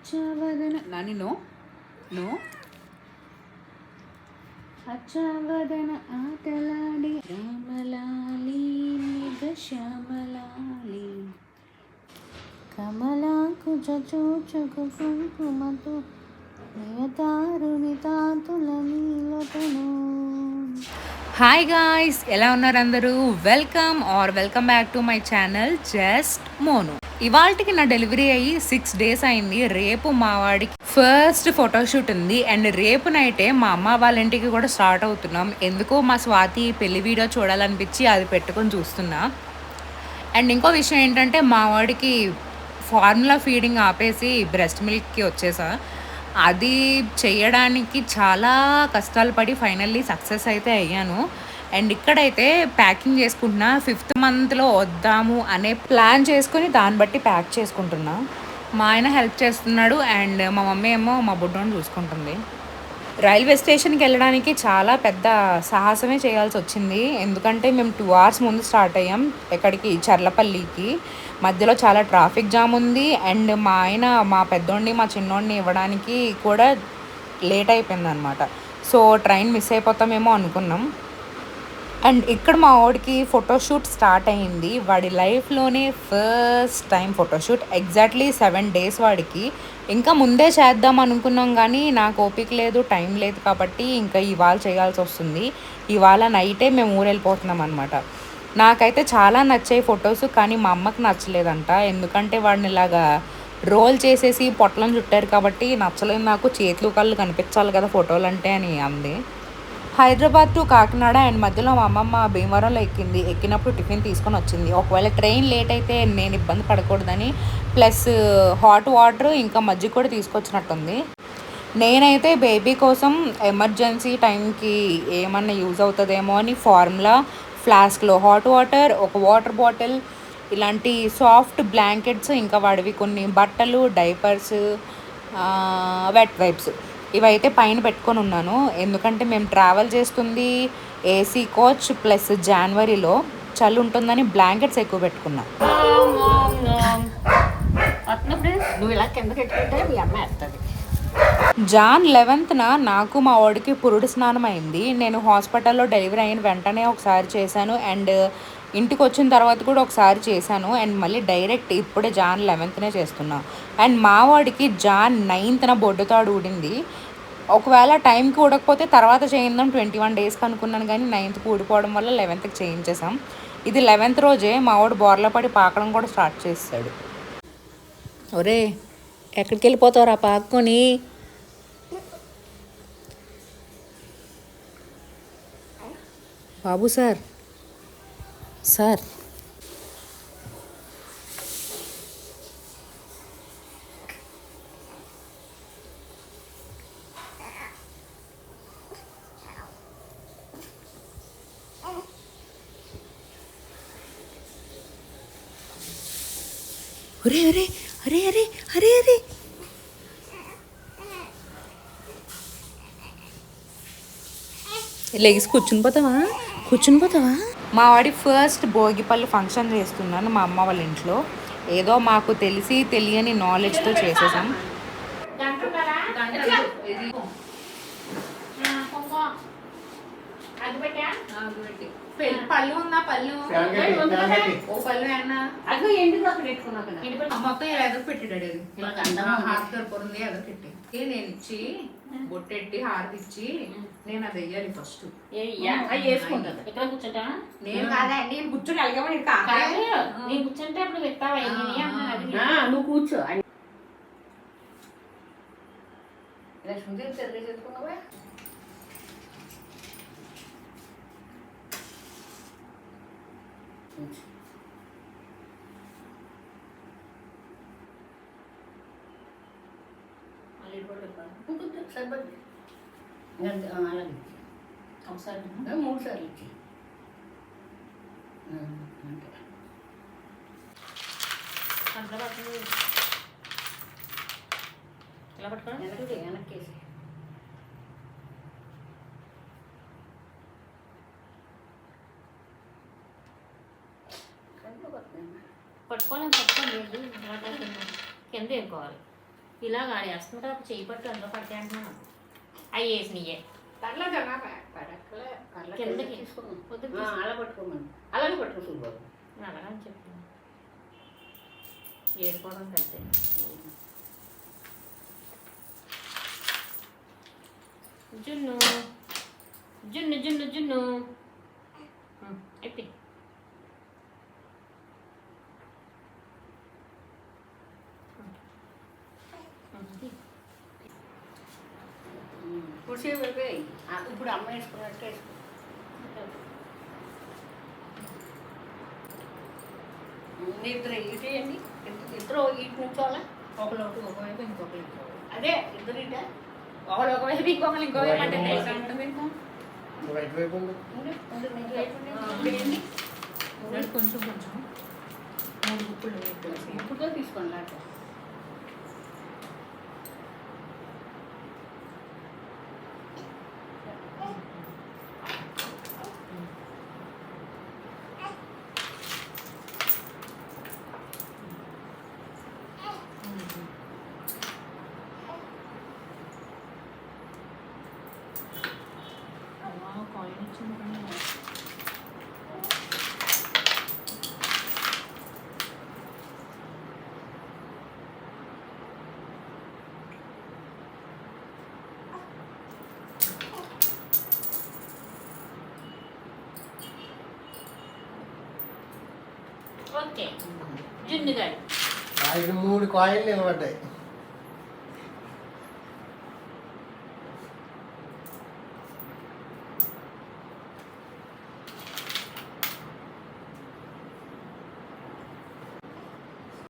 అచ్చవదన నాని నో నో. అచ్చవదన ఆటలాడి రామలాలి నిగ శ్యామలాలి. కమలాకు చచూచకు కుంకుమతో నియతారుని తాతుల నీలతను. హాయ్ గాయ్స్ ఎలా ఉన్నారు అందరూ? Welcome or welcome back to my channel just Monu ఇవాళకి నా డెలివరీ అయ్యి సిక్స్ డేస్ అయింది. రేపు మా వాడికి ఫస్ట్ ఫోటోషూట్ ఉంది. అండ్ రేపు నైటే మా అమ్మ వాళ్ళ ఇంటికి కూడా స్టార్ట్ అవుతున్నాం. ఎందుకో మా స్వాతి పెళ్ళి వీడియో చూడాలనిపించి అది పెట్టుకొని చూస్తున్నా. అండ్ ఇంకో విషయం ఏంటంటే మా వాడికి ఫార్ములా ఫీడింగ్ ఆపేసి బ్రెస్ట్ మిల్క్కి వచ్చేసా. అది చేయడానికి చాలా కష్టాలు పడి ఫైనల్లీ సక్సెస్ అయితే అయ్యాను. అండ్ ఇక్కడైతే ప్యాకింగ్ చేసుకుంటున్నా ఫిఫ్త్ మంత్లో వద్దాము అనే ప్లాన్ చేసుకొని దాన్ని బట్టి ప్యాక్ చేసుకుంటున్నా. మా ఆయన హెల్ప్ చేస్తున్నాడు అండ్ మా మమ్మీ ఏమో మా బుడ్డోని చూసుకుంటుంది. రైల్వే స్టేషన్కి వెళ్ళడానికి చాలా పెద్ద సాహసమే చేయాల్సి వచ్చింది. ఎందుకంటే మేము టూ అవర్స్ ముందు స్టార్ట్ అయ్యాం ఎక్కడికి? చర్లపల్లికి. మధ్యలో చాలా ట్రాఫిక్ జామ్ ఉంది. అండ్ మా ఆయన మా పెద్దోడిని మా చిన్నోడిని ఇవ్వడానికి కూడా లేట్ అయిపోయింది అనమాట సో ట్రైన్ మిస్ అయిపోతామేమో అనుకున్నాం. అండ్ ఇక్కడ మా వాడికి ఫోటోషూట్ స్టార్ట్ అయ్యింది. వాడి లైఫ్లోనే first time photoshoot. Exactly seven days వాడికి. ఇంకా ముందే చేద్దాం అనుకున్నాం కానీ నాకు ఓపిక లేదు టైం లేదు కాబట్టి ఇంకా ఇవాళ చేయాల్సి వస్తుంది. ఇవాళ నైటే మేము ఊరెళ్ళిపోతున్నాం అనమాట నాకైతే చాలా నచ్చాయి ఫొటోస్ కానీ మా అమ్మకి నచ్చలేదంట. ఎందుకంటే వాడిని ఇలాగా రోల్ చేసేసి పొట్లను చుట్టారు కాబట్టి నచ్చలేదు నాకు. చేతులు కళ్ళు కనిపించాలి కదా ఫోటోలు అంటే అని అంది. హైదరాబాద్ టు కాకినాడ అండ్ మధ్యలో మా అమ్మమ్మ భీమవరంలో ఎక్కింది. ఎక్కినప్పుడు టిఫిన్ తీసుకొని వచ్చింది. ఒకవేళ ట్రైన్ లేట్ అయితే నేను ఇబ్బంది పడకూడదని ప్లస్ హాట్ వాటర్ ఇంకా మజ్జిగ కూడా తీసుకొచ్చినట్టుంది. నేనైతే బేబీ కోసం ఎమర్జెన్సీ టైంకి ఏమన్నా యూజ్ అవుతుందేమో అని ఫార్ములా ఫ్లాస్క్లో హాట్ వాటర్ ఒక వాటర్ బాటిల్ ఇలాంటి సాఫ్ట్ బ్లాంకెట్స్ ఇంకా వాడివి కొన్ని బట్టలు డైపర్స్ వెట్ వైప్స్ ఇవైతే పైన పెట్టుకొని ఉన్నాను. ఎందుకంటే మేము ట్రావెల్ చేస్తుంది ఏసీ కోచ్ ప్లస్ జనవరిలో చలి ఉంటుందని బ్లాంకెట్స్ ఎక్కువ పెట్టుకున్నా. నువ్వు ఇలా కింద పెట్టుకుంటే మీ అమ్మ వేస్తుంది జాన్ లెవెన్త్న నాకు మా వాడికి పురుడు స్నానం అయింది. నేను హాస్పిటల్లో డెలివరీ అయిన వెంటనే ఒకసారి చేశాను. అండ్ ఇంటికి వచ్చిన తర్వాత కూడా ఒకసారి చేశాను. అండ్ మళ్ళీ డైరెక్ట్ ఇప్పుడే జాన్ లెవెన్త్నే చేస్తున్నా. అండ్ మా వాడికి జాన్ నైన్త్న బొడ్డుతాడు ఊడింది. ఒకవేళ టైంకి ఊడకపోతే తర్వాత చేయిందాం. ట్వంటీ వన్ డేస్కి అనుకున్నాను కానీ నైన్త్కి ఊడిపోవడం వల్ల లెవెన్త్కి చేయించేసాం ఇది లెవెన్త్ రోజే మా వాడు పడి పాకడం కూడా స్టార్ట్ చేస్తాడు. ఒరే ఎక్కడికి వెళ్ళిపోతావురా పాక్కొని? బాబు సార్ సార్. అరే అరే అరే అరే అరే అరే. లెగిసి కూర్చుని పోతావా? కూర్చుని పోతావా? మా వాడి ఫస్ట్ భోగిపల్లి ఫంక్షన్ చేస్తున్నాను మా అమ్మ వాళ్ళ ఇంట్లో. ఏదో మాకు తెలిసి తెలియని నాలెడ్జ్తో చేసేసాం. పళ్ళు ఉందా పళ్ళు ఓ పళ్ళు అన్న అదిగో ఎండుగా అక్కడ పెట్టుకున్నా కదా మొత్తం ఇలా ఎదురు పెట్టాడు అది ఇలా ఎదురు పెట్టి నేను ఇచ్చి బొట్టెట్టి హారతి ఇచ్చి నేను అది వెయ్యాలి ఫస్ట్. ఇక్కడ కూర్చుంటా నేను కాదా నేను కూర్చొని అలగమని కాదు. నేను కూర్చుంటే అప్పుడు పెట్టావా నువ్వు కూర్చో. లక్ష్మీదేవి తెరగా చేసుకున్నావా సరిపోద్ది అలాగే ఒకసారి మూడు సార్లు ఇచ్చి అంటే కంట్లో పట్టుకోండి. వెనక్కి వెనక్కేసి పట్టుకోలేము కింద వేసుకోవాలి ఇలా ఆడేస్తుంది కదా చేయి పట్టు అందులో పడితే అంటున్నాను. అవి వేసినయే. కిందకి. అలా పట్టుకోమను. అలాగే పట్టుకో చూడు అలాగని చెప్తాను ఏడుకోవడం కంటే జున్ను. జున్ను జున్ను జున్ను. ఉమ్, వెళ్ళిపోయి ఇప్పుడు అమ్మ వేసుకున్నట్టు వేసుకో. ఇద్దరు ఇటు వేయండి. ఇద్దరు ఇటు నుంచోవాలా? ఒకరు ఒకటి ఒకవైపు ఇంకొకరు. అదే ఇద్దరు ఇట. ఒకళ్ళు ఒకవైపు ఇంకొకరు అంటే ఇంకా రైట్ వైపు. రెండు కొంచెం కొంచెం. మూడు గుప్పులు ఇప్పుడుతో తీసుకోండి లాట ఓకే జున్ను గారు ఐదు మూడు కాయిన్లు నిలబడ్డాయి